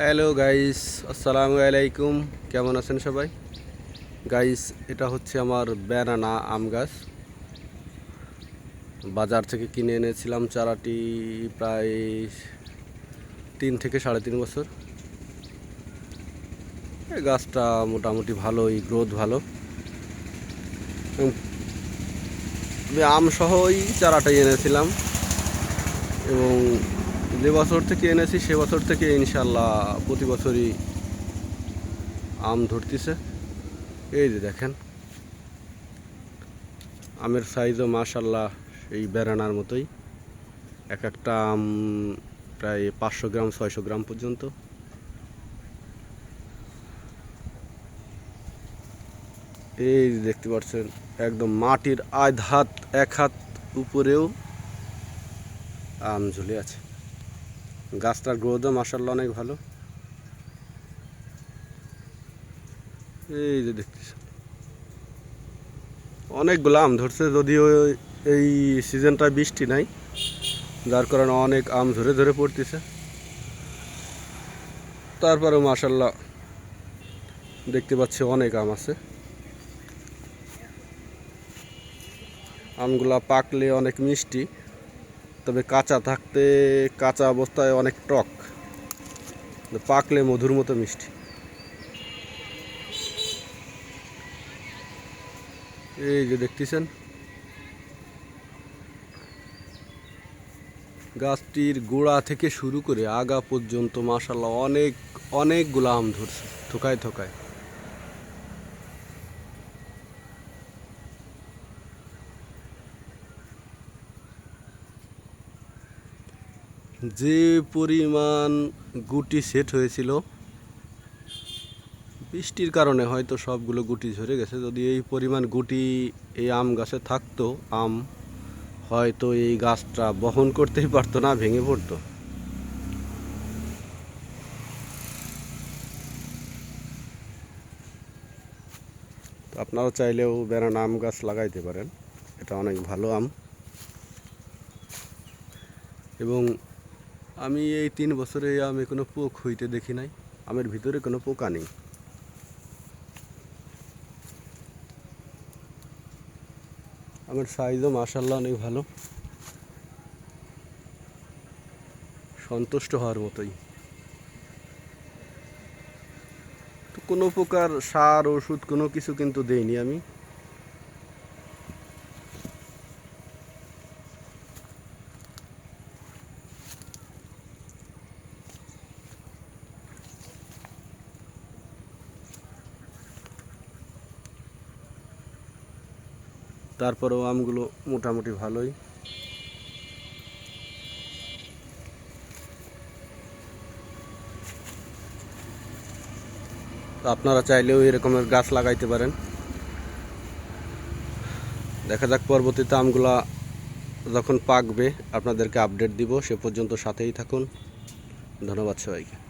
Hello guys আসসালামু আলাইকুম কেমন আছেন সবাই? গাইস এটা হচ্ছে আমার ব্যানানা আম গাছ। বাজার থেকে কিনে এনেছিলাম চারাটি প্রায় তিন থেকে সাড়ে তিন বছর। গাছটা মোটামুটি ভালোই গ্রোথ ভালো। আম সহই চারাটাই এনেছিলাম। এবং যে বছর থেকে এনেছি, সে বছর থেকে ইনশাল্লাহ প্রতি বছরই আম ধরতেছে। এই যে দেখেন, আমের সাইজও মাশাল্লাহ এই বেড়ানার মতোই। এক একটা আম প্রায় পাঁচশো গ্রাম, ছয়শো গ্রাম পর্যন্ত। এই দেখতে পাচ্ছেন, একদম মাটির আধ হাত, এক হাত উপরেও আম ঝুলে আছে। গাছটার গ্রোথও মাসাল্লাহ অনেক ভালো। এই যে দেখতেছ অনেকগুলো আম ধরছে, যদিও এই সিজনটা বৃষ্টি নাই, যার কারণে অনেক আম ধরে ধরে পড়তেছে। তারপরেও মাসাল্লাহ দেখতে পাচ্ছি অনেক আম আছে। আমগুলা পাকলে অনেক মিষ্টি। তবে কাঁচা থাকতে কাঁচা অবস্থায় অনেক টক। পাকলে মধুর মতো মিষ্টি। এই যে দেখতেছেন? গাছটির গোড়া থেকে শুরু করে আগা পর্যন্ত মাসাল্লাহ অনেক, অনেকগুলো আম ধরছে, থোকায় থোকায়। যে পরিমাণ গুটি সেট হয়েছিল, বৃষ্টির কারণে হয়তো সবগুলো গুটি ঝরে গেছে। যদি এই পরিমাণ গুটি এই আম গাছে থাকতো, আম হয়তো এই গাছটা বহন করতেই পারতো না, ভেঙে পড়তো। আপনারা চাইলেও বেড়ানা আম গাছ লাগাইতে পারেন। এটা অনেক ভালো আম। এবং আমি এই তিন বছরে আমি কোনো পোক হইতে দেখি নাই। আমের ভিতরে কোনো পোকা নেই। আমার সাইজও মাসাল্লাহ অনেক ভালো। সন্তুষ্ট হওয়ার মতোই। তো কোনো প্রকার সার, ওষুধ কোনো কিছু কিন্তু দেইনি আমি। তারপরেও আমগুলো মোটামুটি ভালোই। আপনারা চাইলেও এরকমের গাছ লাগাইতে পারেন। দেখা যাক পরবর্তীতে আমগুলা যখন পাকবে, আপনাদেরকে আপডেট দিব। সে পর্যন্ত সাথেই থাকুন। ধন্যবাদ সবাইকে।